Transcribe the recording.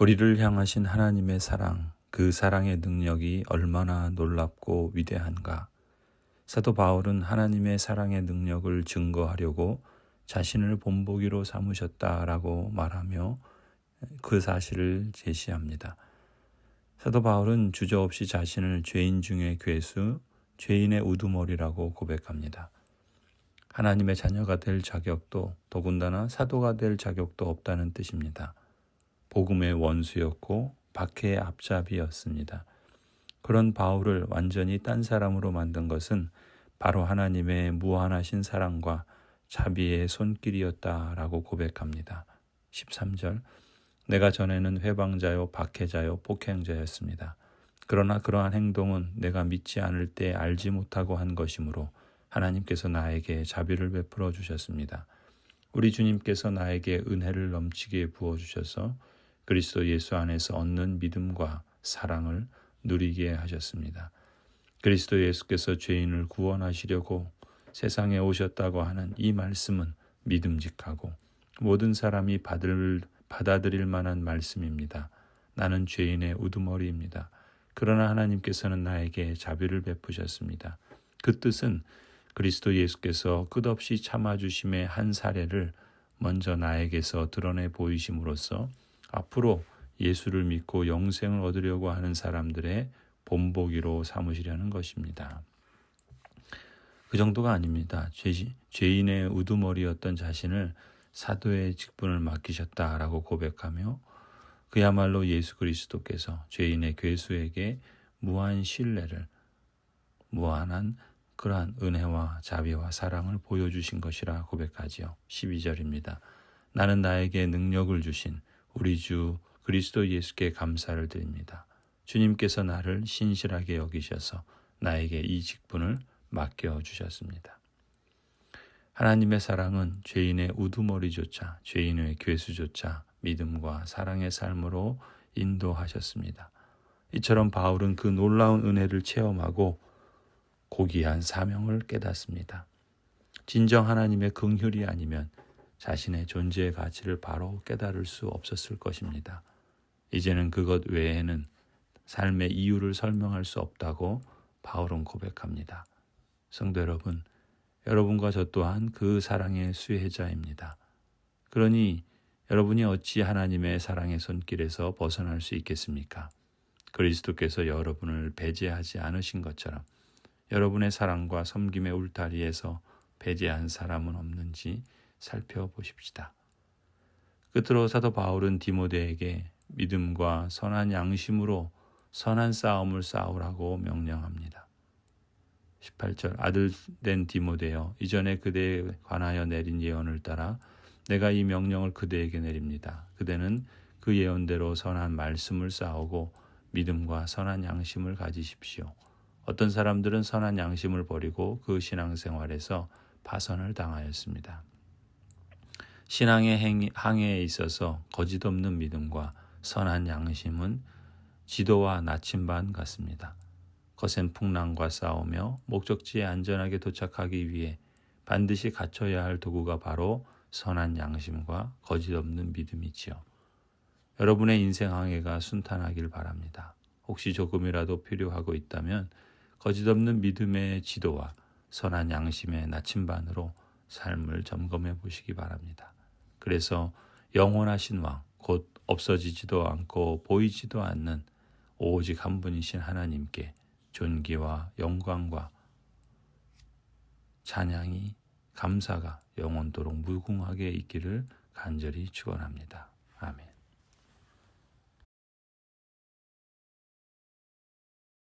우리를 향하신 하나님의 사랑, 그 사랑의 능력이 얼마나 놀랍고 위대한가. 사도 바울은 하나님의 사랑의 능력을 증거하려고 자신을 본보기로 삼으셨다라고 말하며 그 사실을 제시합니다. 사도 바울은 주저없이 자신을 죄인 중의 괴수, 죄인의 우두머리라고 고백합니다. 하나님의 자녀가 될 자격도 더군다나 사도가 될 자격도 없다는 뜻입니다. 복음의 원수였고 박해의 앞잡이였습니다. 그런 바울을 완전히 딴 사람으로 만든 것은 바로 하나님의 무한하신 사랑과 자비의 손길이었다라고 고백합니다. 13절 내가 전에는 회방자요 박해자요 폭행자였습니다. 그러나 그러한 행동은 내가 믿지 않을 때 알지 못하고 한 것이므로 하나님께서 나에게 자비를 베풀어 주셨습니다. 우리 주님께서 나에게 은혜를 넘치게 부어 주셔서 그리스도 예수 안에서 얻는 믿음과 사랑을 누리게 하셨습니다. 그리스도 예수께서 죄인을 구원하시려고 세상에 오셨다고 하는 이 말씀은 믿음직하고 모든 사람이 받을, 받아들일 만한 말씀입니다. 나는 죄인의 우두머리입니다. 그러나 하나님께서는 나에게 자비를 베푸셨습니다. 그 뜻은 그리스도 예수께서 끝없이 참아주심의 한 사례를 먼저 나에게서 드러내 보이심으로써 앞으로 예수를 믿고 영생을 얻으려고 하는 사람들의 본보기로 삼으시려는 것입니다. 그 정도가 아닙니다. 죄, 인의 우두머리였던 자신을 사도의 직분을 맡기셨다라고 고백하며 그야말로 예수 그리스도께서 죄인의 괴수에게 무한 신뢰를 무한한 그러한 은혜와 자비와 사랑을 보여주신 것이라 고백하지요. 12절입니다. 나는 나에게 능력을 주신 우리 주 그리스도 예수께 감사를 드립니다. 주님께서 나를 신실하게 여기셔서 나에게 이 직분을 맡겨 주셨습니다. 하나님의 사랑은 죄인의 우두머리조차 죄인의 괴수조차 믿음과 사랑의 삶으로 인도하셨습니다. 이처럼 바울은 그 놀라운 은혜를 체험하고 고귀한 사명을 깨닫습니다. 진정 하나님의 긍휼이 아니면 자신의 존재의 가치를 바로 깨달을 수 없었을 것입니다. 이제는 그것 외에는 삶의 이유를 설명할 수 없다고 바울은 고백합니다. 성도 여러분, 여러분과 저 또한 그 사랑의 수혜자입니다. 그러니 여러분이 어찌 하나님의 사랑의 손길에서 벗어날 수 있겠습니까? 그리스도께서 여러분을 배제하지 않으신 것처럼 여러분의 사랑과 섬김의 울타리에서 배제한 사람은 없는지 살펴보십시다. 끝으로 사도 바울은 디모데에게 믿음과 선한 양심으로 선한 싸움을 싸우라고 명령합니다. 18절 아들 된 디모데여 이전에 그대에 관하여 내린 예언을 따라 내가 이 명령을 그대에게 내립니다. 그대는 그 예언대로 선한 말씀을 싸우고 믿음과 선한 양심을 가지십시오. 어떤 사람들은 선한 양심을 버리고 그 신앙생활에서 파선을 당하였습니다. 신앙의 항해에 있어서 거짓 없는 믿음과 선한 양심은 지도와 나침반 같습니다. 거센 풍랑과 싸우며 목적지에 안전하게 도착하기 위해 반드시 갖춰야 할 도구가 바로 선한 양심과 거짓 없는 믿음이지요. 여러분의 인생 항해가 순탄하길 바랍니다. 혹시 조금이라도 필요하고 있다면 거짓 없는 믿음의 지도와 선한 양심의 나침반으로 삶을 점검해 보시기 바랍니다. 그래서 영원하신 왕, 곧 없어지지도 않고 보이지도 않는 오직 한 분이신 하나님께 존귀와 영광과 찬양이 감사가 영원토록 무궁하게 있기를 간절히 축원합니다. 아멘.